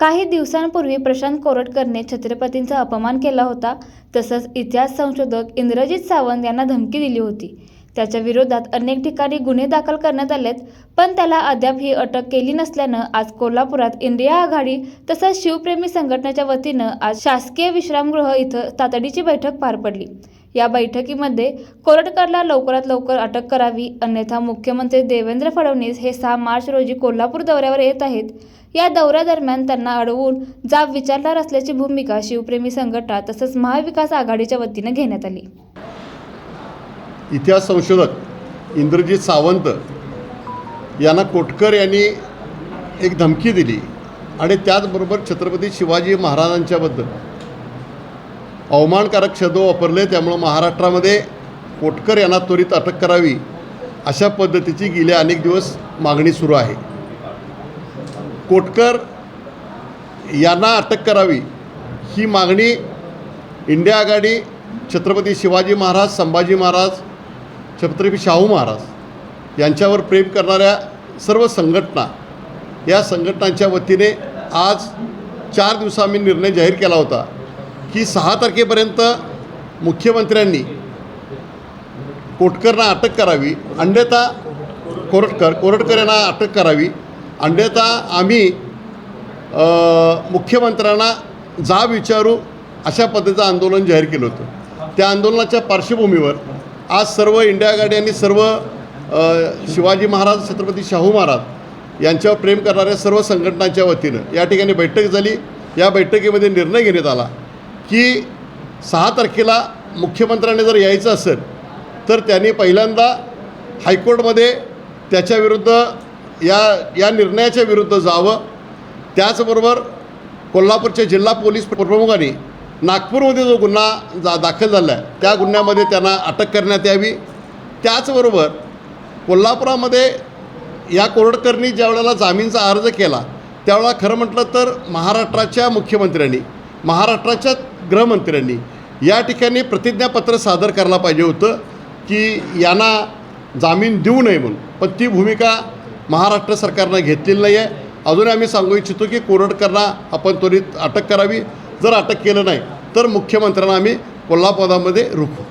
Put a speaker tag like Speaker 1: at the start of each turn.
Speaker 1: काही दिवसांपूर्वी प्रशांत कोरटकरने छत्रपतींचा अपमान केला होता. तसंच इतिहास संशोधक इंद्रजित सावंत यांना धमकी दिली होती. त्याच्या विरोधात अनेक ठिकाणी गुन्हे दाखल करण्यात आलेत पण त्याला अद्याप ही अटक केली नसल्यानं आज कोल्हापुरात इंडिया आघाडी तसंच शिवप्रेमी संघटनेच्या वतीनं आज शासकीय विश्रामगृह इथं तातडीची बैठक पार पडली. या बैठकीमध्ये कोरटकरला लवकरात लवकर अटक करावी अन्यथा मुख्यमंत्री देवेंद्र फडणवीस हे सहा मार्च रोजी कोल्हापूर दौऱ्यावर येत आहेत. या दौऱ्यादरम्यान त्यांना अडवून जाब विचारणार असल्याची भूमिका शिवप्रेमी संघटना तसंच महाविकास आघाडीच्या वतीनं घेण्यात आली.
Speaker 2: इतिहास संशोधक इंद्रजित सावंत यांना कोटकर यांनी एक धमकी दिली आणि त्याचबरोबर छत्रपती शिवाजी महाराजांच्याबद्दल अवमानकारक शब्द वापरले त्यामुळं महाराष्ट्रामध्ये कोटकर यांना त्वरित अटक करावी अशा पद्धतीची गेल्या अनेक दिवस मागणी सुरू आहे. कोटकर यांना अटक करावी ही मागणी इंडिया आघाडी छत्रपती शिवाजी महाराज संभाजी महाराज छत्रपती शाहू महाराज यांच्यावर प्रेम करणाऱ्या सर्व संघटना या संघटनांच्या वतीने आज चार दिवसा आम्ही निर्णय जाहीर केला होता. की सहा तारखेपर्यंत मुख्यमंत्र्यांनी कोटकरना अटक करावी अन्यथा कोरटकर कोरटकर यांना अटक करावी अन्यथा आम्ही मुख्यमंत्र्यांना जाब विचारू अशा पद्धतीचं आंदोलन जाहीर केलं होतं. त्या आंदोलनाच्या पार्श्वभूमीवर आज सर्व इंडिया आघाडी आणि सर्व शिवाजी महाराज छत्रपती शाहू महाराज यांच्यावर प्रेम करणाऱ्या सर्व संघटनांच्या वतीनं या ठिकाणी बैठक झाली. या बैठकीमध्ये निर्णय घेण्यात आला. की सहा तारखेला मुख्यमंत्र्यांनी जर यायचं असेल तर त्यांनी पहिल्यांदा हायकोर्टमध्ये त्याच्याविरुद्ध या या निर्णयाच्या विरुद्ध जावं. त्याचबरोबर कोल्हापूरच्या जिल्हा पोलीस प्रमुखांनी नागपूरमध्ये जो गुन्हा जा दाखल झाला आहे त्या गुन्ह्यामध्ये त्यांना अटक करण्यात यावी. त्याचबरोबर कोल्हापुरामध्ये या कोरडकरनी ज्या वेळेला जामीनचा अर्ज केला त्यावेळेला खरं म्हटलं तर महाराष्ट्राच्या मुख्यमंत्र्यांनी महाराष्ट्राच्या गृहमंत्र्यांनी या ठिकाणी प्रतिज्ञापत्र सादर करायला पाहिजे होतं की यांना जामीन देऊ नये म्हणून. पण ती भूमिका महाराष्ट्र सरकारनं घेतलेली नाही आहे अजून आम्ही सांगू इच्छितो की कोरडकरना आपण त्वरित अटक करावी. जर अटक केलं नाही तर मुख्यमंत्र्यांना आम्ही कोल्हापुरामध्ये रोखू.